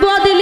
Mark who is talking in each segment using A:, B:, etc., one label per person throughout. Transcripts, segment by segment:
A: pode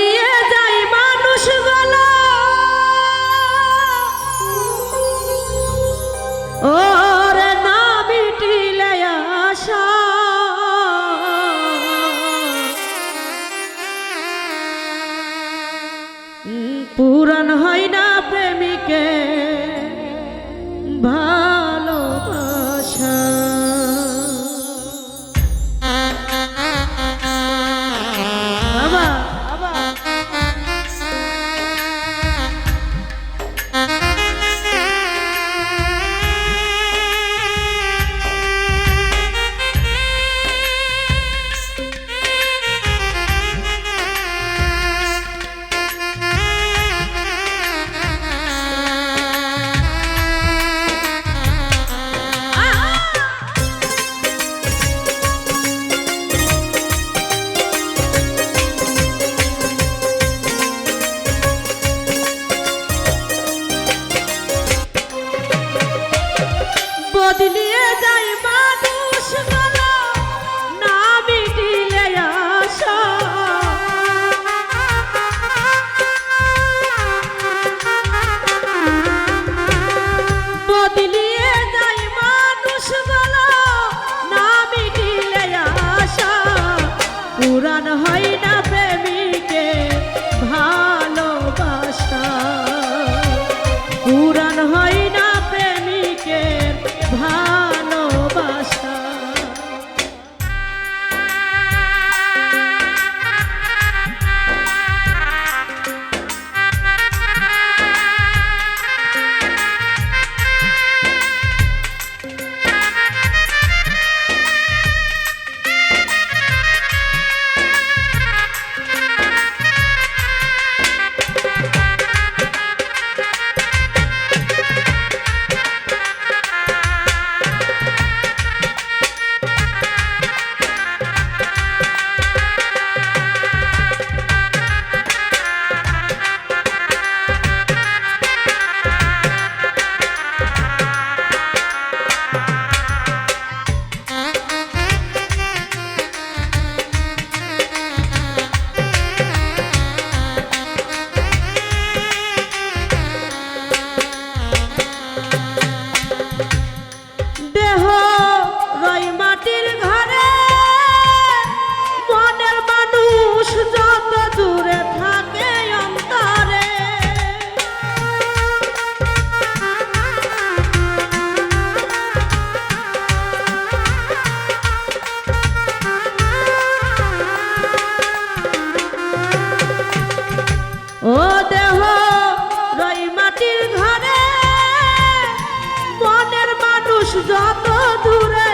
A: যত দূরে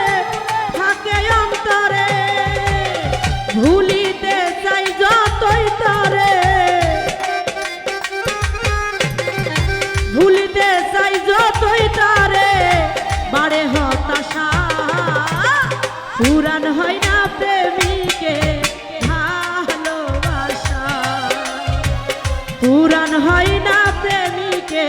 A: থাকে অন্তরে, ভুলিতে চাই যতই তরে। ভুলিতে চাই যতই তারে, বাড়ে হতাশা। পুরান হয় না প্রেমিকে ভালোবাসা। পুরান হয় না প্রেমিকে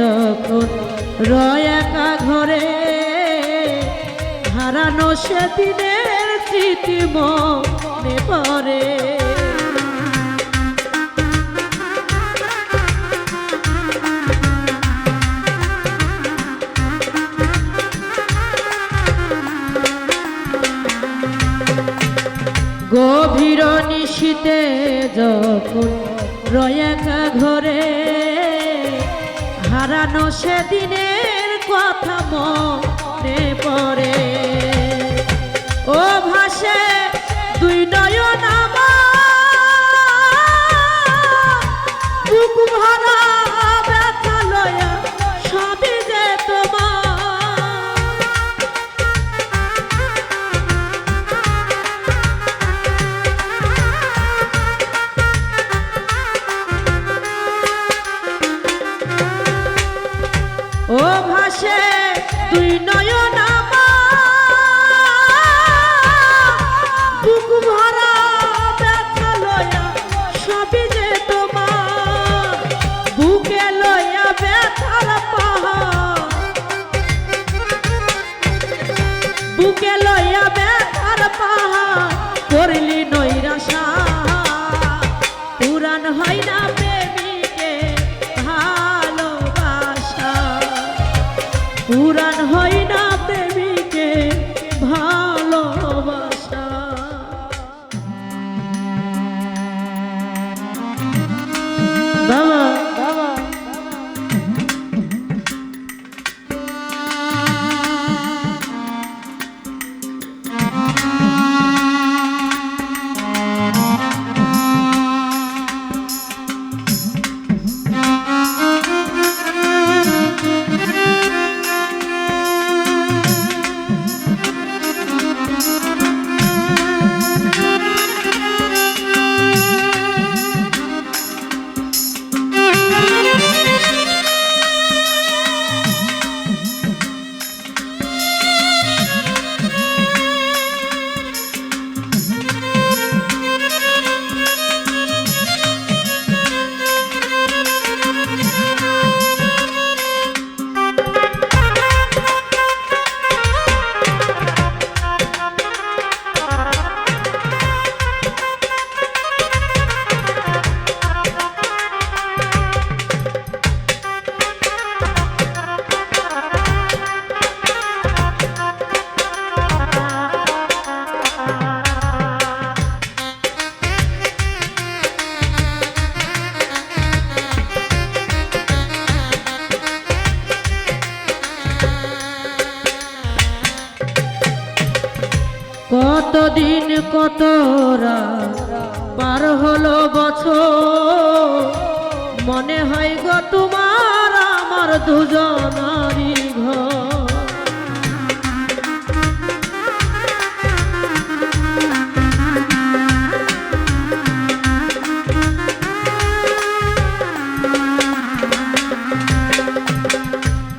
A: যখন রয়াকা ঘরে হারানো সেদিনের স্মৃতি মনে পড়ে। গভীর নিশীতে যখন রয়াকা ঘরে হারানো সেদিনের কথা মনে পড়ে। ও ভাসে দুই নয়ন আমার, ভাসে তুই নয়ন কতদিন কত পার হলো বছর? মনে হয় গো তোমার আমার দুজনারই ঘর।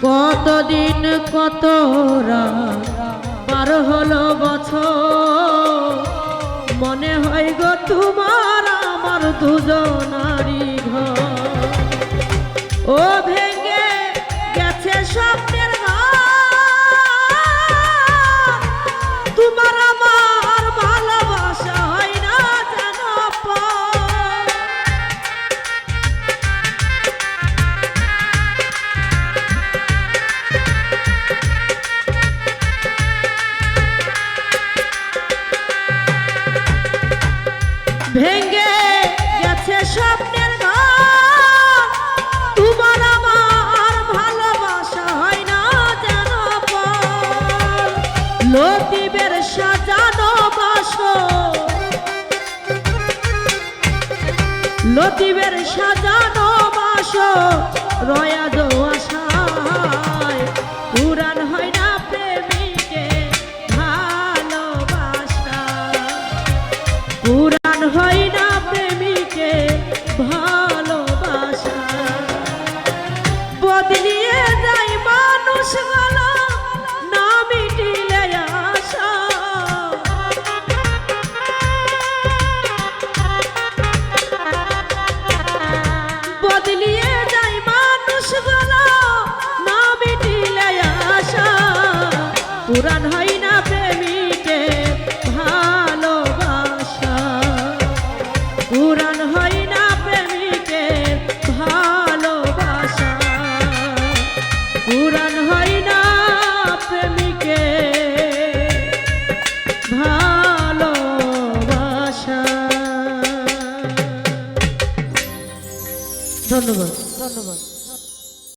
A: কতদিন কত রাত পার হলো বছর। মনে হয় গো তোমার আমার দুজনারি ঘর। ও ভেঙে গেছে স্বপ্নের ঘর তোমার আমার ভালোবাসা হয় না যেন লতিবের সাজানো বাস লতিবের সাজানো বাস রয়া